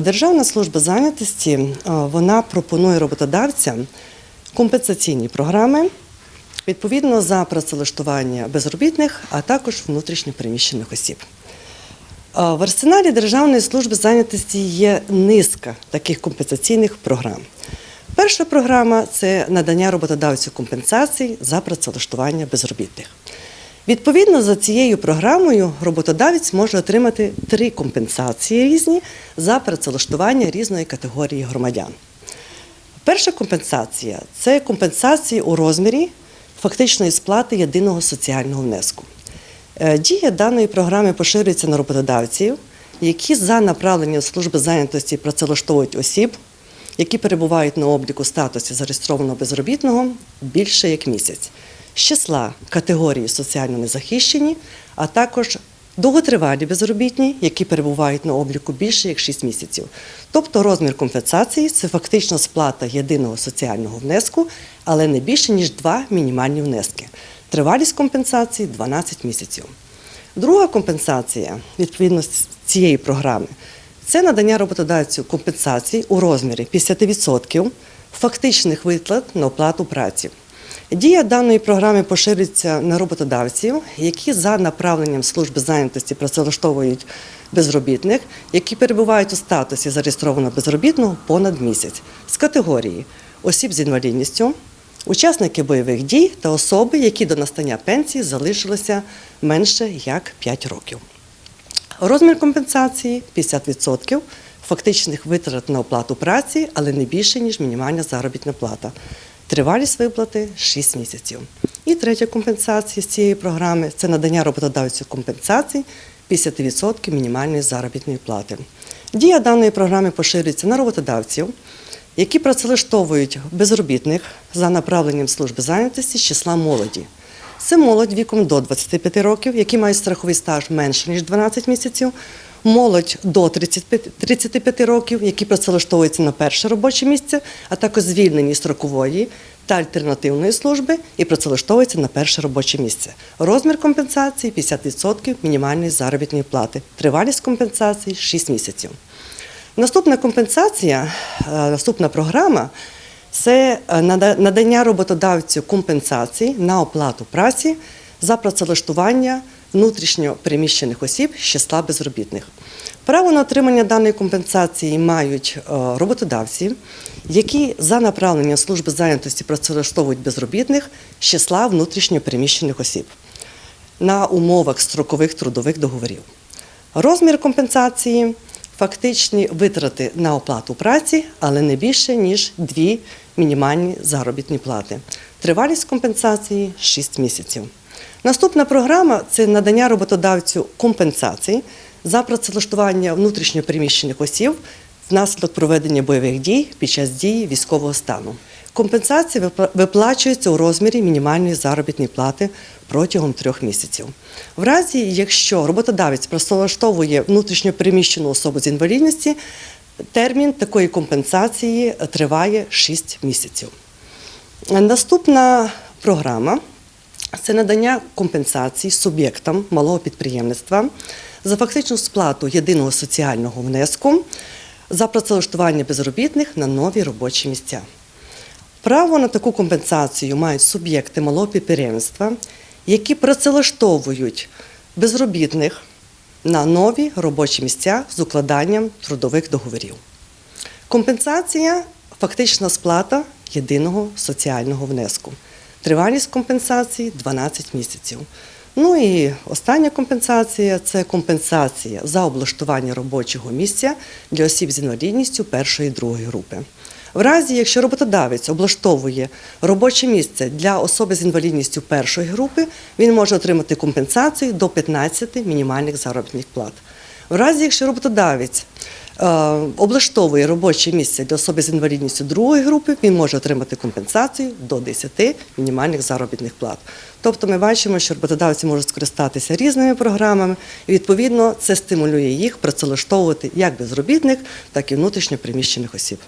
Державна служба зайнятості вона пропонує роботодавцям компенсаційні програми відповідно за працевлаштування безробітних, а також внутрішньопереміщених осіб. В арсеналі Державної служби зайнятості є низка таких компенсаційних програм. Перша програма це надання роботодавцю компенсацій за працевлаштування безробітних. Відповідно за цією програмою роботодавець може отримати три компенсації різні за працевлаштування різної категорії громадян. Перша компенсація це компенсації у розмірі фактичної сплати єдиного соціального внеску. Е, Дія даної програми поширюється на роботодавців, які за направленням служби зайнятості працевлаштовують осіб, які перебувають на обліку статусі зареєстрованого безробітного більше як місяць, з числа категорії соціально незахищені, а також довготривалі безробітні, які перебувають на обліку більше як 6 місяців. Тобто розмір компенсації це фактично сплата єдиного соціального внеску, але не більше ніж два мінімальні внески. Тривалість компенсації 12 місяців. Друга компенсація відповідно цієї програми це надання роботодавцю компенсацій у розмірі 50% фактичних виплат на оплату праці. Дія даної програми поширюється на роботодавців, які за направленням служби зайнятості працевлаштовують безробітних, які перебувають у статусі зареєстрованого безробітного понад місяць з категорії осіб з інвалідністю, учасники бойових дій та особи, які до настання пенсії залишилися менше як 5 років. Розмір компенсації 50% фактичних витрат на оплату праці, але не більше, ніж мінімальна заробітна плата. Тривалість виплати 6 місяців. І третя компенсація з цієї програми це надання роботодавцю компенсацій 50% мінімальної заробітної плати. Дія даної програми поширюється на роботодавців, які працевлаштовують безробітних за направленням служби зайнятості з числа молоді. Це молодь віком до 25 років, які мають страховий стаж менше ніж 12 місяців. Молодь до 35 35 років, які працевлаштовуються на перше робоче місце, а також звільнені строкової та альтернативної служби і працевлаштовуються на перше робоче місце. Розмір компенсації 50% мінімальної заробітної плати. Тривалість компенсації 6 місяців. Наступна компенсація, е, наступна програма це е, нада- надання роботодавцю компенсацій на оплату праці за працевлаштування внутрішньо переміщених осіб з числа безробітних. Право на отримання даної компенсації мають е, роботодавці, які за направленням служби зайнятості працевлаштовують безробітних з числа внутрішньо переміщених осіб на умовах строкових трудових договорів. Розмір компенсації фактичні витрати на оплату праці, але не більше ніж дві мінімальні заробітні плати. Тривалість компенсації 6 місяців. Наступна програма це надання роботодавцю компенсацій за працевлаштування внутрішньопереміщених осіб внаслідок проведення бойових дій під час дії військового стану. Компенсації випла- виплачуються у розмірі мінімальної заробітної плати протягом трьох місяців. В разі, якщо роботодавець працевлаштовує внутрішньопереміщену особу з інвалідності, термін такої компенсації триває 6 місяців. Наступна програма це надання компенсацій суб'єктам малого підприємництва за фактичну сплату єдиного соціального внеску за працевлаштування безробітних на нові робочі місця. Право на таку компенсацію мають суб'єкти малого підприємства, які працевлаштовують безробітних на нові робочі місця з укладанням трудових договорів. Компенсація фактична сплата єдиного соціального внеску. Тривалість компенсації 12 місяців. Ну і остання компенсація це компенсація за облаштування робочого місця для осіб з інвалідністю першої і другої групи. В разі, якщо роботодавець облаштовує робоче місце для особи з інвалідністю першої групи, він може отримати компенсацію до 15 мінімальних заробітних плат. В разі, якщо роботодавець облаштовує робоче місце для особи з інвалідністю другої групи, він може отримати компенсацію до 10 мінімальних заробітних плат. Тобто ми бачимо, що роботодавці можуть скористатися різними програмами, і відповідно це стимулює їх працевлаштовувати як безробітних, так і внутрішньо приміщених осіб.